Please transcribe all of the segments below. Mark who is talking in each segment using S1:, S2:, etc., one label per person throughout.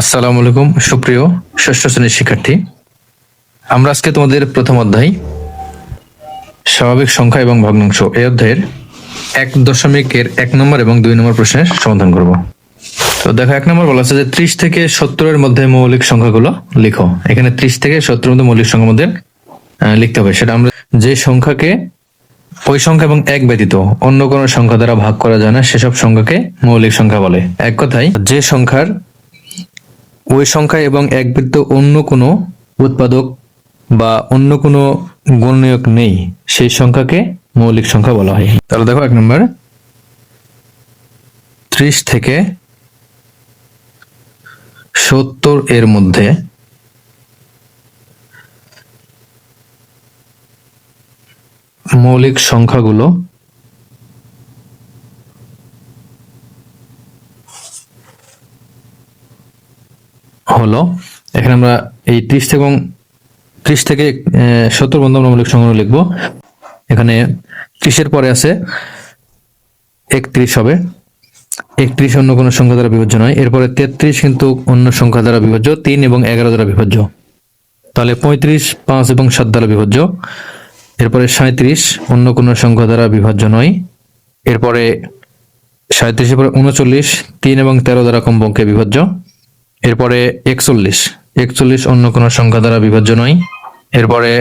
S1: আসসালামু আলাইকুম, সুপ্রিয় ষষ্ঠ শ্রেণির শিক্ষার্থী। আমরা আজকে তোমাদের প্রথম অধ্যায়, স্বাভাবিক সংখ্যা এবং ভগ্নাংশ। এই অধ্যায়ের এক দশমিকের এক নম্বর এবং দুই নম্বর প্রশ্নের সমাধান করব। তো দেখো, এক নম্বর বলা আছে যে ত্রিশ থেকে সত্তরের মধ্যে মৌলিক সংখ্যাগুলো লিখো। এখানে ত্রিশ থেকে সত্তরের মধ্যে মৌলিক সংখ্যার মধ্যে লিখতে হবে। সেটা আমরা যে সংখ্যাকে ওই সংখ্যা এবং এক ব্যতীত অন্য কোনো সংখ্যা দ্বারা ভাগ করা যায় না, সেসব সংখ্যাকে মৌলিক সংখ্যা বলে। এক কথায়, যে সংখ্যার ওই সংখ্যা এবং এক ব্যতীত অন্য কোনো উৎপাদক বা অন্য কোনো গুণনীয়ক নেই। সেই সংখ্যাকে মৌলিক সংখ্যা বলা হয়। তাহলে দেখো এক নম্বর। ত্রিশ থেকে সত্তর এর মধ্যে মৌলিক সংখ্যাগুলো হলো, এখানে আমরা এই ত্রিশ এবং ত্রিশ থেকে সত্তর বন্ধ আমরা সংখ্যা লিখব। এখানে ত্রিশের পরে আছে একত্রিশ হবে। একত্রিশ অন্য কোনো সংখ্যা দ্বারা বিভাজ্য নয়। এরপরে তেত্রিশ কিন্তু অন্য সংখ্যা দ্বারা বিভাজ্য, তিন এবং এগারো দ্বারা বিভাজ্য। তাহলে পঁয়ত্রিশ, পাঁচ এবং সাত দ্বারা বিভাজ্য। এরপরে সাঁত্রিশ অন্য কোনো সংখ্যা দ্বারা বিভাজ্য নয়। এরপরে সাঁত্রিশের পরে উনচল্লিশ, তিন এবং তেরো দ্বারা কমপক্ষে বিভাজ্য। এরপরে একচল্লিশ। একচল্লিশ অন্য কোনো সংখ্যা দ্বারা বিভাজ্য নয়। এরপরে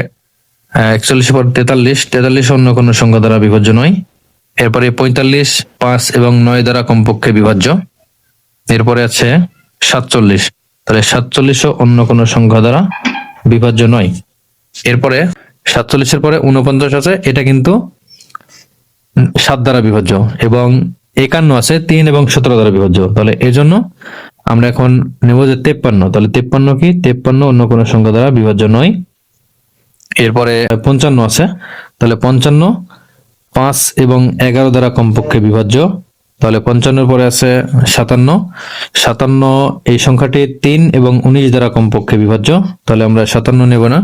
S1: একচল্লিশের পর তেতাল্লিশ তেতাল্লিশ অন্য কোনো সংখ্যা দ্বারা বিভাজ্য নয়। এরপরে পঁয়তাল্লিশ, পাঁচ এবং নয় দ্বারা কমপক্ষে বিভাজ্য। এরপরে আছে সাতচল্লিশ। তাহলে সাতচল্লিশও অন্য কোনো সংখ্যা দ্বারা বিভাজ্য নয়। এরপরে সাতচল্লিশের পরে উনপঞ্চাশ আছে, এটা কিন্তু সাত দ্বারা বিভাজ্য এবং একান্ন আছে, তিন এবং সতেরো দ্বারা বিভাজ্য। তাহলে এই জন্য আমরা এখন নেব যে তেপ্পান্ন। তাহলে তেপ্পান্ন কি? তেপ্পান্ন অন্য কোনো সংখ্যা দ্বারা বিভাজ্য নয়। এরপরে পঞ্চান্ন আছে। তাহলে পঞ্চান্ন, পাঁচ এবং এগারো দ্বারা কমপক্ষে বিভাজ্য। তাহলে পঞ্চান্নর পরে আছে সাতান্ন। সাতান্ন এই সংখ্যাটি তিন এবং উনিশ দ্বারা কমপক্ষে বিভাজ্য। তাহলে আমরা সাতান্ন নেব না।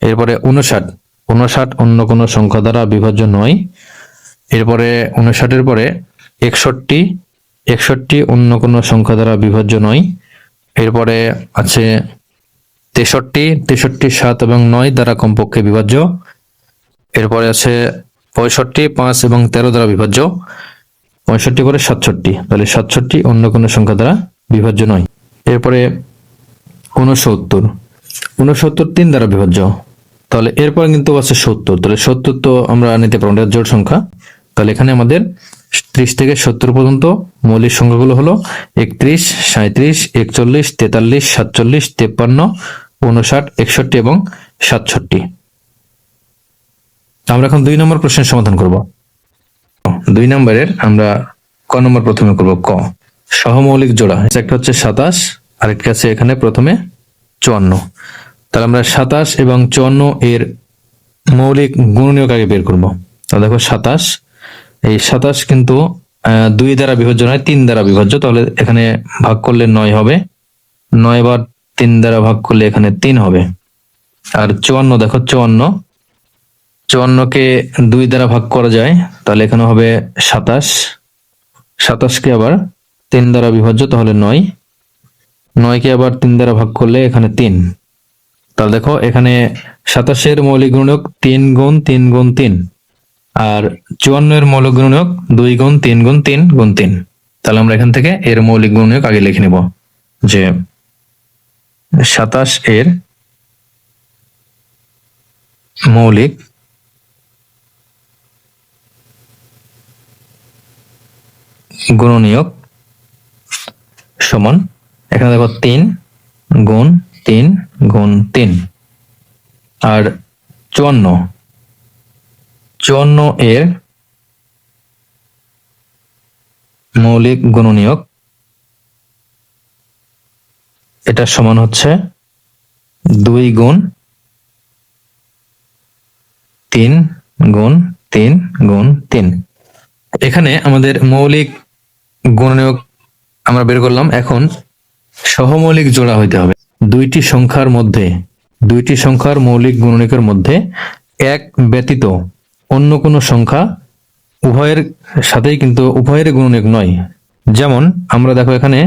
S1: এরপরে উনষাট উনষাট অন্য কোনো সংখ্যা দ্বারা বিভাজ্য নয়। এরপরে উনষাটের পরে একষট্টি একষট্টি অন্য কোনো সংখ্যা দ্বারা বিভাজ্য নয়। এরপরে আছে তেষট্টি তেষট্টি সাত এবং নয় দ্বারা কমপক্ষে বিভাজ্য। এরপরে আছে পঁয়ষট্টি, পাঁচ এবং তেরো দ্বারা বিভাজ্য। পঁয়ষট্টি পরে সাতষট্টি, তাহলে সাতষট্টি অন্য কোনো সংখ্যা দ্বারা বিভাজ্য নয়। এরপরে ঊনসত্তর ঊনসত্তর তিন দ্বারা বিভাজ্য। তাহলে এরপর কিন্তু আছে সত্তর, তাহলে সত্তর তো আমরা নিতে পারব জোড় সংখ্যা। তাহলে এখানে আমাদের ত্রিশ থেকে সত্তর পর্যন্ত মৌলিক সংখ্যাগুলো হলো একত্রিশ সাঁত্রিশ একচল্লিশ, তেতাল্লিশ, সাতচল্লিশ, তেপ্পান্ন, উনষাট, একষট্টি এবং সাতষট্টি। আমরা এখন দুই নম্বর প্রশ্নের সমাধান করব। দুই নম্বরের আমরা ক নম্বর প্রথমে করব ক। সহমৌলিক জোড়া একটা হচ্ছে সাতাশ, আরেকটা আছে এখানে প্রথমে চুয়ান্ন। তাহলে আমরা সাতাশ এবং চুয়ান্ন এর মৌলিক গুণনীয়ক আগে বের করব। তা দেখো সাতাশ এই সাতাশ কিন্তু দুই দ্বারা বিভাজ্য নয়, তিন দ্বারা বিভাজ্য। তাহলে এখানে ভাগ করলে নয় হবে। নয় বার তিন দ্বারা ভাগ করলে এখানে তিন হবে। আর চুয়ান্ন, দেখো, চুয়ান্ন। চুয়ান্নকে দুই দ্বারা ভাগ করা যায়, তাহলে এখানে হবে সাতাশ। সাতাশকে আবার তিন দ্বারা বিভাজ্য, তাহলে নয়। নয়কে আবার তিন দ্বারা ভাগ করলে এখানে তিন। তাহলে দেখো, এখানে সাতাশের মৌলিক গুণক তিন গুণ তিন গুণ তিন। আর চুয়ান্ন এর মৌলিক গুণক দুই গুণ তিন গুণ তিন গুণ তিন। তাহলে আমরা এখান থেকে এর মৌলিক গুণক আগে লিখে নেব যে সাতাশ এর মৌলিক গুণনীয়ক সমান এখানে দেখো তিন গুণ তিন গুণ তিন। আর চুয়ান্ন চুয়ান্ন এর মৌলিক গুণনীয়ক এটা সমান হচ্ছে দুই গুণ তিন গুণ তিন গুণ তিন। এখানে আমাদের মৌলিক গুণনীয়ক আমরা বের করলাম। এখন সহমৌলিক জোড়া হইতে হবে। দুইটি সংখ্যার মধ্যে, দুইটি সংখ্যার মৌলিক গুণনীয়কের মধ্যে এক ব্যতীত অন্য কোনো সংখ্যা উভয়ের সাথেই কিন্তু উভয়ের গুণনীয়ক নয়। যেমন, আমরা দেখো এখানে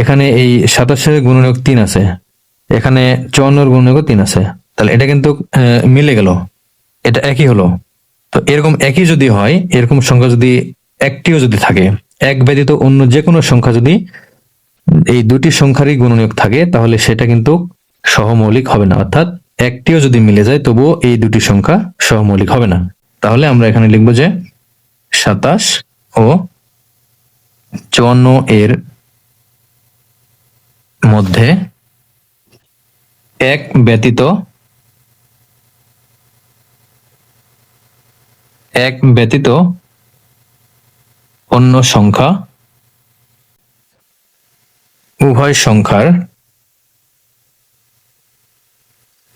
S1: এখানে এই সাতাশের গুণনীয়ক তিন আছে। এখানে চুয়ান্নর গুণনীয়ক তিন আছে। তাহলে এটা কিন্তু মিলে গেল। এটা একই হলো। তো এরকম একই যদি হয়, এরকম সংখ্যা যদি একটিও যদি থাকে, এক ব্যতীত অন্য যে কোনো সংখ্যা যদি এই দুটি সংখ্যারই গুণনীয়ক থাকে, তাহলে সেটা কিন্তু সহমৌলিক হবে না। অর্থাৎ একটিও যদি মিলে যায়, তবুও এই দুটি সংখ্যা সহমৌলিক হবে না। তাহলে আমরা এখানে লিখব যে সাতাশ ও চুয়ান্ন এর মধ্যে এক ব্যতীত এক ব্যতীত অন্য সংখ্যা উভয় সংখ্যার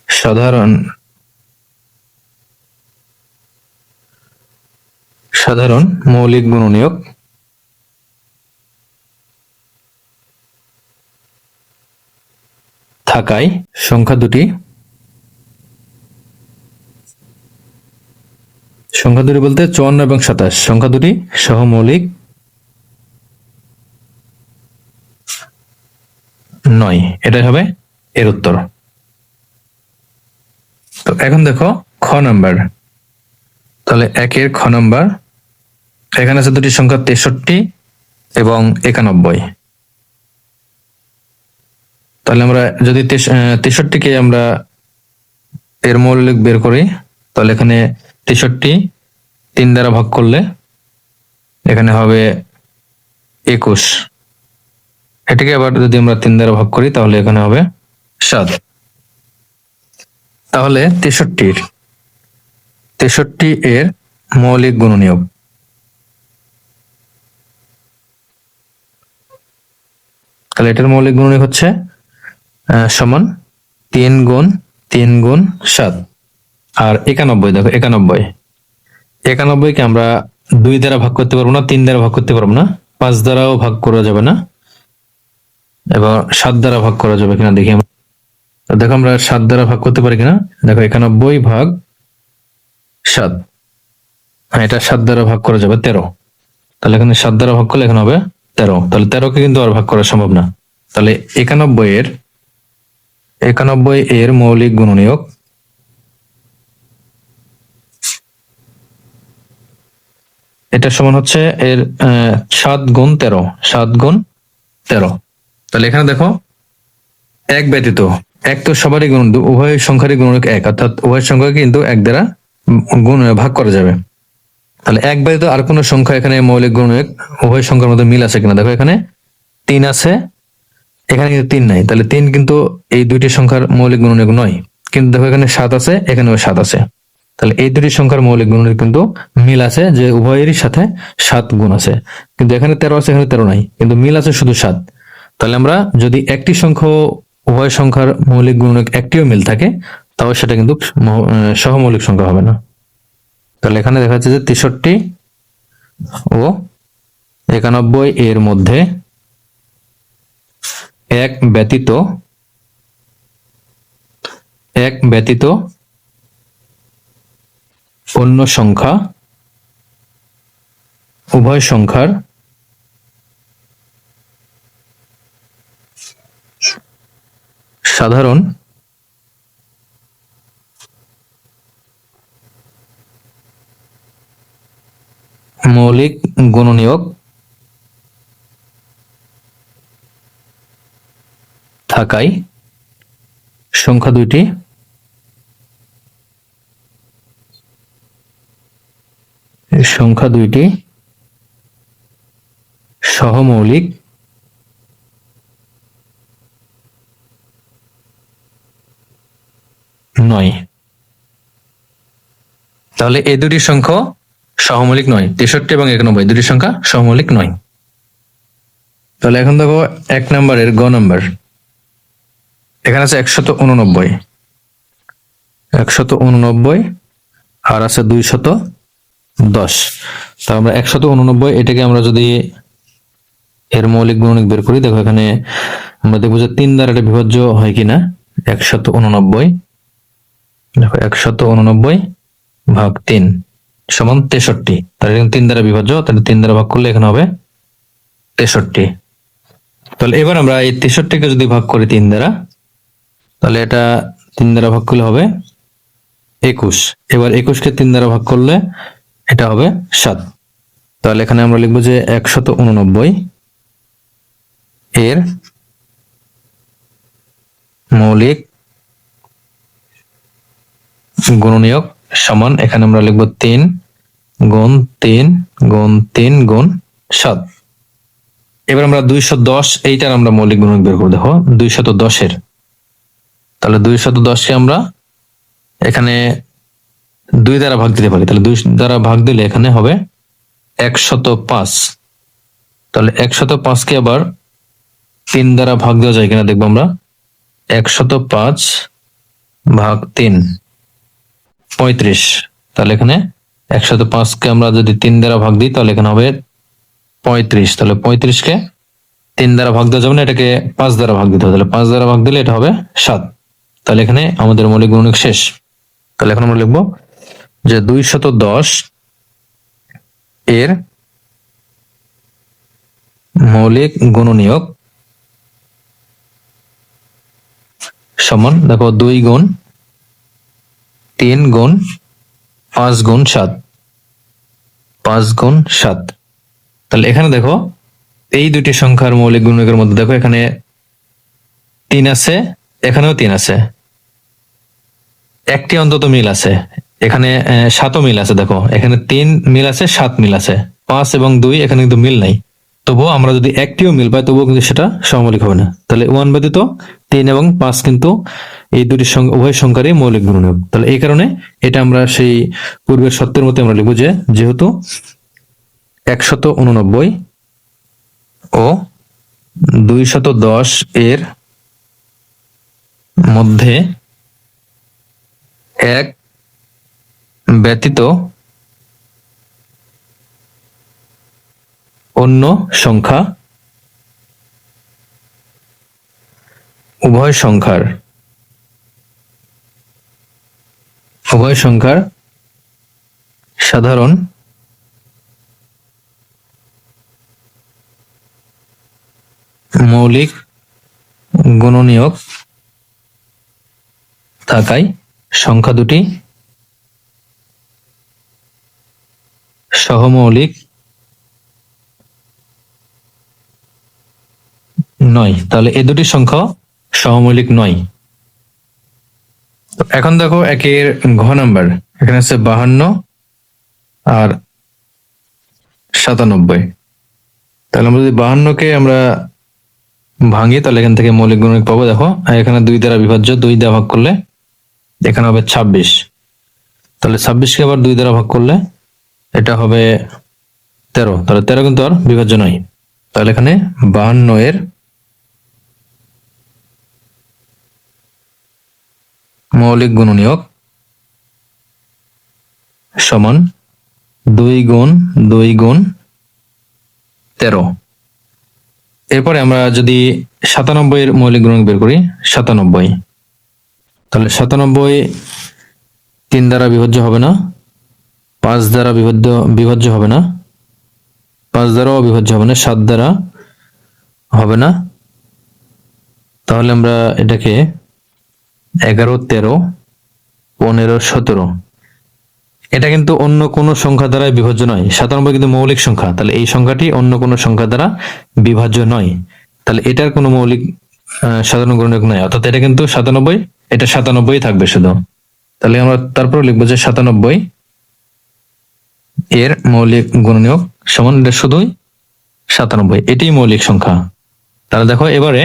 S1: সাধারণ সাধারণ মৌলিক গুণনীয়ক। থাকায় সংখ্যা দুটি। সংখ্যা দুটি বলতে চুয়ান্ন এবং সাতাশ। সংখ্যা দুটি সহমৌলিক। নয়। এটাই হবে এর উত্তর। তো এখন দেখো খ নাম্বার। তাহলে একের খ নাম্বার এখানে আছে দুটি সংখ্যা, তেষট্টি এবং একানব্বই। তাহলে আমরা যদি তেষট্টিকে আমরা এর মৌলিক বের করি, তাহলে এখানে তেষট্টি তিন দ্বারা ভাগ করলে এখানে হবে একুশ। এটিকে আবার যদি আমরা তিন দ্বারা ভাগ করি, তাহলে এখানে হবে সাত। তাহলে তেষট্টির, তেষট্টি এর মৌলিক গুণনীয়ক। তাহলে এটার মৌলিক গুণনীয়ক হচ্ছে সমান তিন গুণ তিন গুণ সাত। আর একানব্বই, দেখো, একানব্বই। একানব্বইকে আমরা দুই দ্বারা ভাগ করতে পারব না, তিন দ্বারা ভাগ করতে পারব না। পাঁচ দ্বারাও ভাগ করা যাবে না, এবং সাত দ্বারা ভাগ করা যাবে কিনা দেখি আমরা। দেখো আমরা সাত দ্বারা ভাগ করতে পারি কিনা। দেখো, একানব্বই ভাগ সাত। হ্যাঁ এটা সাত দ্বারা ভাগ করা যাবে, তেরো। তাহলে এখানে সাত দ্বারা ভাগ করলে এখানে হবে তেরো। তাহলে তেরোকে কিন্তু আর ভাগ করা সম্ভব না। তাহলে একানব্বই এর একানব্বই এর মৌলিক গুণনীয়ক এটা সমান হচ্ছে এর সাত গুণ তেরো। সাত গুণ তেরো। তাহলে এখানে দেখো, এক ব্যতীত, এক তো সবারই গুণ, উভয় সংখ্যারই গুণনীয়ক এক। অর্থাৎ উভয় সংখ্যা কিন্তু এক দ্বারা গুণ, ভাগ করা যাবে। তাহলে এক ব্যতীত আর কোনো সংখ্যা এখানে মৌলিক গুণনীয়ক উভয় সংখ্যার মধ্যে মিল আছে কিনা? দেখো এখানে তিন আছে, এখানে কিন্তু তিন নাই। তাহলে তিন কিন্তু এই দুইটি সংখ্যার মৌলিক গুণনীয়ক নয়। কিন্তু দেখো এখানে সাত আছে, এখানেও সাত আছে। তাহলে এই দুটি সংখ্যার মৌলিক গুণের কিন্তু মিল আছে যে উভয়েরই সাথে সাত গুণ আছে। কিন্তু এখানে তেরো আছে, এখানে তেরো নাই। কিন্তু মিল আছে শুধু সাত। তাহলে আমরা যদি একটি সংখ্যা উভয় সংখ্যার মৌলিক গুণ একটিও মিল থাকে তাহলে সেটা কিন্তু সহমৌলিক সংখ্যা হবে না। তাহলে এখানে দেখা যাচ্ছে যে তেষট্টি ও একানব্বই এর মধ্যে এক ব্যতীত এক ব্যতীত অন্য সংখ্যা উভয় সংখ্যার সাধারণ মৌলিক গুণনীয়ক থাকায় সংখ্যা দুইটি সংখ্যা দুইটি সহমৌলিক নয়। তাহলে এই দুটি সংখ্যা সহমৌলিক নয়, তেষট্টি এবং একানব্বই, দুটি সংখ্যা সহমৌলিক নয়। তাহলে এখন দেখো এক নম্বরের গ নম্বর। এখানে আছে একশত উননব্বই। একশত উননব্বই আর আছে দুইশত দশ। তা আমরা একশত উননব্বই, এটাকে আমরা যদি এর মৌলিক গুণনিক বের করি, দেখো এখানে আমরা দেখব যে তিন দ্বারা এটা বিভাজ্য হয় কিনা। একশত উননব্বই। দেখো একশত উননব্বই ভাগ তিন। সমান তেষট্টি। তাহলে তিন দ্বারা বিভাজ্য, তাহলে তিন দ্বারা ভাগ করলে এখানে হবে তেষট্টি। তাহলে এবার আমরা এই তেষট্টিকে যদি ভাগ করি তিন দ্বারা, তাহলে এটা তিন দ্বারা ভাগ করলে হবে একুশ। এবার একুশকে তিন দ্বারা ভাগ করলে এটা হবে সাত। তাহলে এখানে আমরা লিখব যে একশত উননব্বই এর মৌলিক গুণনীয়ক সমান, এখানে আমরা লিখব তিন গুণ তিন গুণ তিন গুণ সাত। এবার আমরা দুইশো দশ, এইটার আমরা মৌলিক গুণক বের করে দেখো দুইশত দশের। তাহলে দুইশত দশকে আমরা এখানে দুই দ্বারা ভাগ দিতে পারি। তাহলে দুই দ্বারা ভাগ দিলে এখানে হবে একশত পাঁচ। তাহলে একশত পাঁচকে আবার তিন দ্বারা ভাগ দেওয়া যায় কিনা দেখব আমরা। একশত পাঁচ ভাগ তিন। পঁয়ত্রিশ। তাহলে এখানে একশত পাঁচকে আমরা যদি তিন দ্বারা ভাগ দিই, তাহলে এখানে হবে পঁয়ত্রিশ। তাহলে পঁয়ত্রিশকে তিন দ্বারা ভাগ দেওয়া যাবে না, এটাকে পাঁচ দ্বারা ভাগ দিতে হবে। তাহলে পাঁচ দ্বারা ভাগ দিলে এটা হবে সাত। তাহলে এখানে আমাদের মৌলিক গুণক শেষ। তাহলে এখন আমরা লিখব যে দুই শত দশ এর মৌলিক গুণনীয়ক সমান, দেখো দুই গুণ তিন গুণ পাঁচ গুণ সাত। পাঁচ গুণ সাত। তাহলে এখানে দেখো, এই দুটি সংখ্যার মৌলিক গুণকের মধ্যে দেখো, এখানে তিন আছে, এখানেও তিন আছে। একটি অন্তত মিল আছে। এখানে সাতও মিল আছে, দেখো। এখানে তিন মিল আছে, সাত মিল আছে। পাঁচ এবং দুই, এখানে কিন্তু মিল নাই। তবুও আমরা যদি একটিও মিল পাই, তবুও কিন্তু সেটা সমমৌলিক হবে না। তাহলে ওয়ান ব্যতীত তিন এবং পাঁচ কিন্তু এই দুটি উভয় সংখ্যারই মৌলিক গুণনীয়ক। তাহলে এই কারণে এটা আমরা সেই পূর্বের সত্যের মধ্যে আমরা লিখব যে, যেহেতু একশত উননব্বই ও দুইশত দশ এর মধ্যে এক ব্যতীত অন্য সংখ্যা? উভয় সংখ্যার। উভয় সংখ্যার সাধারণ মৌলিক গুণনীয়ক থাকায় সংখ্যা দুটি সহমৌলিক নয়। তাহলে এ দুটি সংখ্যা সহমৌলিক নয়। এখন দেখো একের ঘ নাম্বার। এখানে আছে বাহান্ন আর সাতানব্বই। তাহলে আমরা যদি বাহান্নকে আমরা ভাঙি, তাহলে এখান থেকে মৌলিক গুণক পাবো, দেখো। এখানে দুই দ্বারা বিভাজ্য, দুই দ্বারা ভাগ করলে এখানে হবে ছাব্বিশ। তাহলে ছাব্বিশকে আবার দুই দ্বারা ভাগ করলে এটা হবে তেরো। তাহলে তেরো কিন্তু আর বিভাজ্য নয়। তাহলে এখানে বাহান্ন এর মৌলিক গুণনীয়ক সমান দুই গুণ দুই গুণ তেরো। এরপরে আমরা যদি সাতানব্বই এর মৌলিক গুণক বের করি, সাতানব্বই। তাহলে সাতানব্বই তিন দ্বারা বিভাজ্য হবে না, পাঁচ দ্বারা বিভাজ্য বিভাজ্য হবে না, পাঁচ দ্বারাও বিভাজ্য হবে না, সাত দ্বারা হবে না। তাহলে আমরা এটাকে এগারো, তেরো, পনেরো, সতেরো। এটা কিন্তু অন্য কোনো সংখ্যা দ্বারা বিভাজ্য নয়। সাতানব্বই কিন্তু মৌলিক সংখ্যা। তাহলে এই সংখ্যাটি অন্য কোনো সংখ্যা দ্বারা বিভাজ্য নয়। তাহলে এটার কোনো মৌলিক সাধারণ গুণক নয়। অর্থাৎ এটা কিন্তু সাতানব্বই, এটা সাতানব্বই থাকবে শুধু। তাহলে আমরা তারপর লিখব যে সাতানব্বই এর মৌলিক গুণনীয়ক সমান এটা শুধুই সাতানব্বই। এটাই মৌলিক সংখ্যা। তাহলে দেখো, এবারে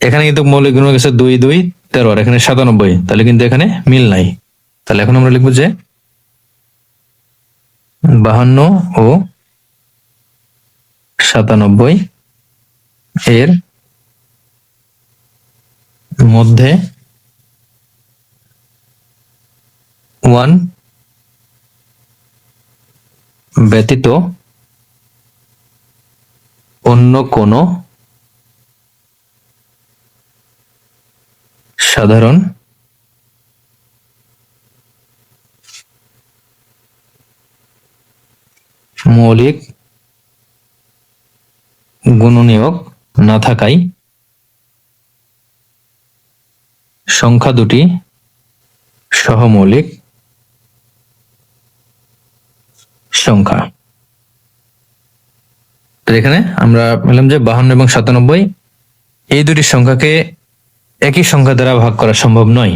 S1: এখানে কিন্তু মৌলিক গুণনীয়ক আছে দুই দুই তেরো, আর এখানে সাতানব্বই। তাহলে কিন্তু এখানে মিল নাই। তাহলে এখন আমরা লিখব যে বাহান্ন ও সাতানব্বই এর মধ্যে ওয়ান ব্যতীত অন্য কোনো সাধারণ। মৌলিক গুণনীয়ক না থাকায় সংখ্যা দুটি সহমৌলিক সংখ্যা। এখানে আমরা বললাম যে বাহান্ন এবং সাতানব্বই, এই দুটি সংখ্যাকে একই সংখ্যা দ্বারা ভাগ করা সম্ভব নয়।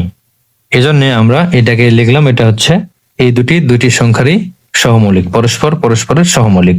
S1: এজন্য আমরা এটাকে লিখলাম, এটা হচ্ছে এই দুটি দুটি সংখ্যারই সহমৌলিক, পরস্পর, পরস্পরের সহমৌলিক।